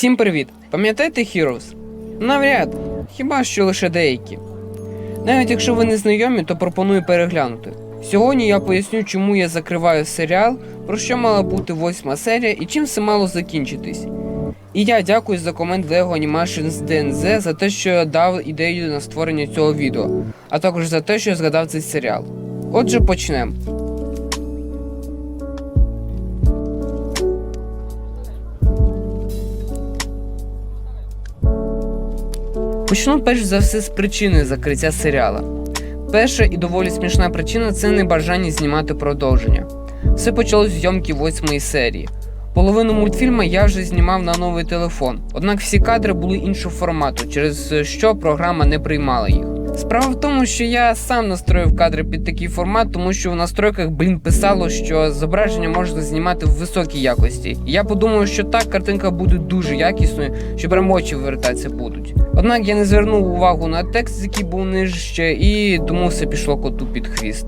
Всім привіт! Пам'ятаєте Heroes? Навряд, хіба що лише деякі. Навіть якщо ви не знайомі, то пропоную переглянути. Сьогодні я поясню, чому я закриваю серіал, про що мала бути восьма серія і чим все мало закінчитись. І я дякую за комент Lego Animations DNZ за те, що дав ідею на створення цього відео, а також за те, що я згадав цей серіал. Отже, почнемо. Почну перш за все з причини закриття серіала. Перша і доволі смішна причина це небажання знімати продовження. Все почалось зйомки восьмої серії. Половину мультфільма я вже знімав на новий телефон, однак всі кадри були іншого формату, через що програма не приймала їх. Справа в тому, що я сам настроїв кадри під такий формат, тому що в настройках, блін, писало, що зображення можна знімати в високій якості. Я подумав, що так картинка буде дуже якісною, що прям очі вивертатися будуть. Однак я не звернув увагу на текст, який був нижче, і тому все пішло коту під хвіст.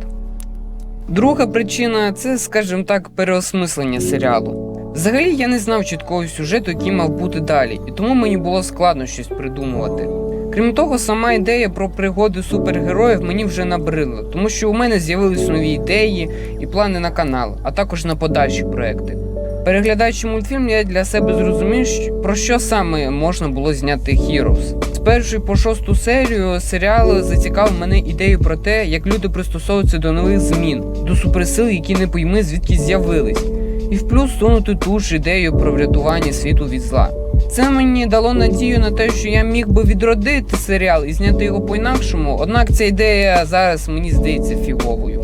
Друга причина це, скажімо так, переосмислення серіалу. Взагалі я не знав чіткого сюжету, який мав бути далі, і тому мені було складно щось придумувати. Крім того, сама ідея про пригоди супергероїв мені вже набридла, тому що у мене з'явились нові ідеї і плани на канал, а також на подальші проекти. Переглядаючи мультфільм, я для себе зрозумів, про що саме можна було зняти Heroes. З першої по шосту серію серіал зацікавив мене ідеєю про те, як люди пристосовуються до нових змін, до суперсил, які не пойми звідки з'явились, і в плюс сунути ту ж ідею про врятування світу від зла. Це мені дало надію на те, що я міг би відродити серіал і зняти його по-інакшому, однак ця ідея зараз мені здається фіговою.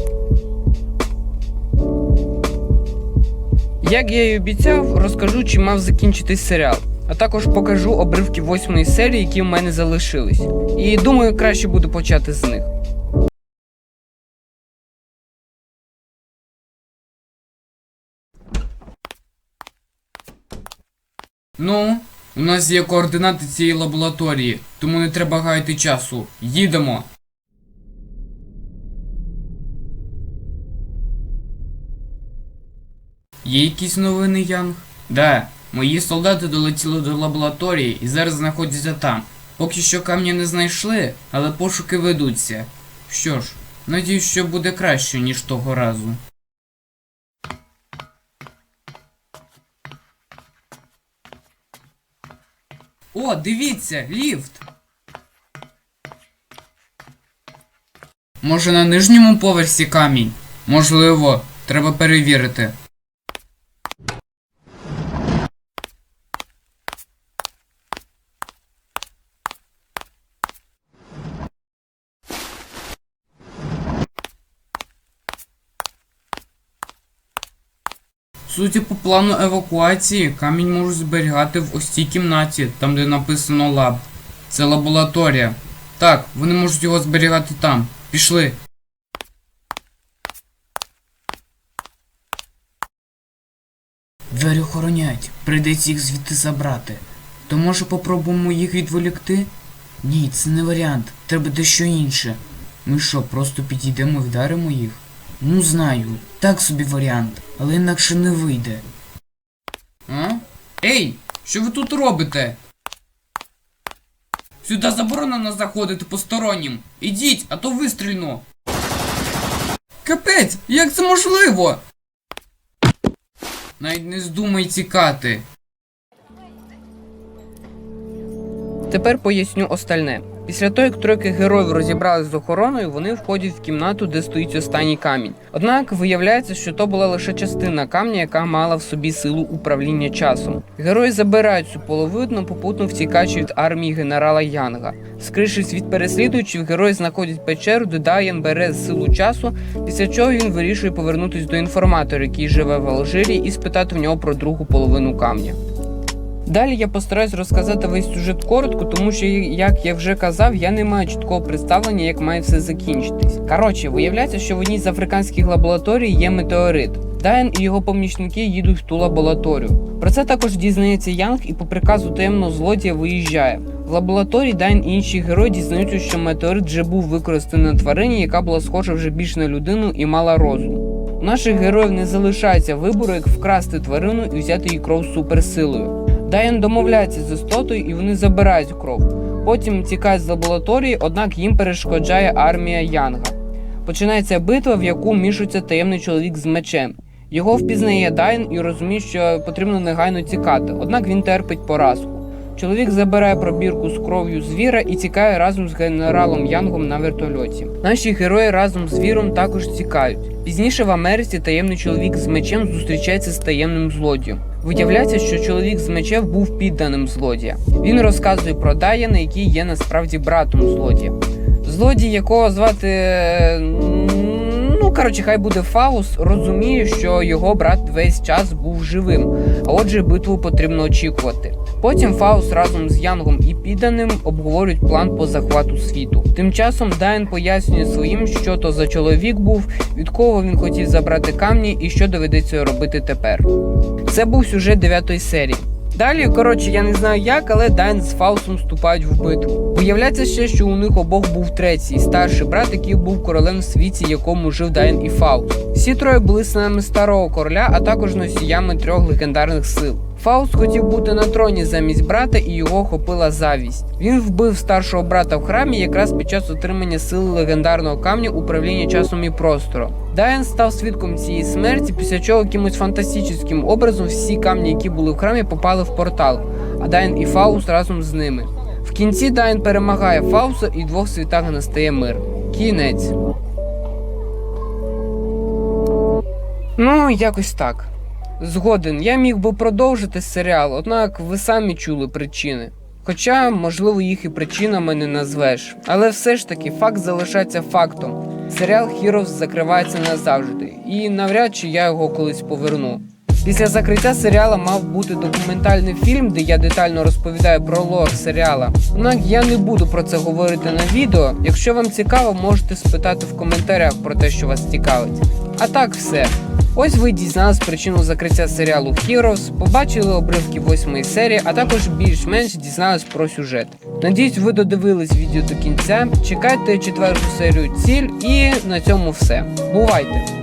Як я й обіцяв, розкажу, чим мав закінчитись серіал, а також покажу обривки восьмої серії, які в мене залишились. І думаю, краще буде почати з них. Ну, у нас є координати цієї лабораторії, тому не треба гаяти часу. Їдемо. Є якісь новини, Янг? Да, мої солдати долетіли до лабораторії і зараз знаходяться там. Поки що камня не знайшли, але пошуки ведуться. Що ж, надіюсь, що буде краще, ніж того разу. О, дивіться, ліфт. Може на нижньому поверсі камінь? Можливо, треба перевірити. Судя по плану евакуації, камінь можуть зберігати в ось цій кімнаті, там де написано лаб. Це лабораторія. Так, вони можуть його зберігати там. Пішли. Двері охороняють, прийдеться їх звідти забрати. То може попробуємо їх відволікти? Ні, це не варіант. Треба дещо інше. Ми що, просто підійдемо і вдаримо їх? Ну знаю, так собі варіант, але інакше не вийде. А? Ей, що ви тут робите? Сюди заборонено заходити постороннім. Ідіть, а то вистрільну. Капець, як це можливо? Навіть не здумай тікати. Тепер поясню остальне. Після того, як тройки героїв розібрались з охороною, вони входять в кімнату, де стоїть останній камінь. Однак виявляється, що то була лише частина камня, яка мала в собі силу управління часом. Герої забирають цю половину, попутно втікаючи від армії генерала Янга. Скрившись від переслідувачів, герої знаходять печеру, де Дайан бере силу часу, після чого він вирішує повернутись до інформатора, який живе в Алжирі, і спитати в нього про другу половину камня. Далі я постараюсь розказати весь сюжет коротко, тому що, як я вже казав, я не маю чіткого представлення, як має все закінчитись. Коротше, виявляється, що в одній з африканських лабораторій є метеорит. Дайан і його помічники їдуть в ту лабораторію. Про це також дізнається Янг і по приказу таємного злодія виїжджає. В лабораторії Дайн і інші герої дізнаються, що метеорит вже був використаний на тварині, яка була схожа вже більш на людину і мала розум. У наших героїв не залишається вибору, як вкрасти тварину і взяти її кров суперсилою. Дайан домовляється з істотою і вони забирають кров. Потім тікають з лабораторії, однак їм перешкоджає армія Янга. Починається битва, в яку мішується таємний чоловік з мечем. Його впізнає Дайн і розуміє, що потрібно негайно тікати, однак він терпить поразку. Чоловік забирає пробірку з кров'ю звіра і тікає разом з генералом Янгом на вертольоті. Наші герої разом з віром також тікають. Пізніше в Америці таємний чоловік з мечем зустрічається з таємним злодієм. Виявляється, що чоловік з мечем був підданим злодія. Він розказує про Даяна, який є насправді братом злодія. Злодій, якого звати. Ну, коротше, хай буде Фаус, розуміє, що його брат весь час був живим, а отже, битву потрібно очікувати. Потім Фаус разом з Янгом і підданим обговорюють план по захвату світу. Тим часом Дайн пояснює своїм, що то за чоловік був, від кого він хотів забрати камні і що доведеться робити тепер. Це був сюжет 9 серії. Далі, коротше, я не знаю як, але Дайн з Фаусом вступають в битву. Виявляється ще, що у них обох був третій, старший брат, який був королем в світі, якому жив Дайн і Фаус. Всі троє були синами старого короля, а також носіями трьох легендарних сил. Фауст хотів бути на троні замість брата, і його охопила завість. Він вбив старшого брата в храмі якраз під час отримання сили легендарного камня управління часом і простором. Дайан став свідком цієї смерті, після чого якимось фантастичним образом всі камні, які були в храмі, попали в портал, а Дайн і Фауст разом з ними. В кінці Дайн перемагає Фауса і в двох світах настає мир. Кінець. Ну, якось так. Згоден, я міг би продовжити серіал, однак ви самі чули причини. Хоча, можливо, їх і причинами не назвеш. Але все ж таки факт залишається фактом. Серіал Heroes закривається назавжди, і навряд чи я його колись поверну. Після закриття серіала мав бути документальний фільм, де я детально розповідаю про лор серіала. Однак я не буду про це говорити на відео. Якщо вам цікаво, можете спитати в коментарях про те, що вас цікавить. А так все. Ось ви дізналися причину закриття серіалу Heroes, побачили обривки восьмої серії, а також більш-менш дізнались про сюжет. Надіюсь, ви додивились відео до кінця. Чекайте четверту серію ціль і на цьому все. Бувайте!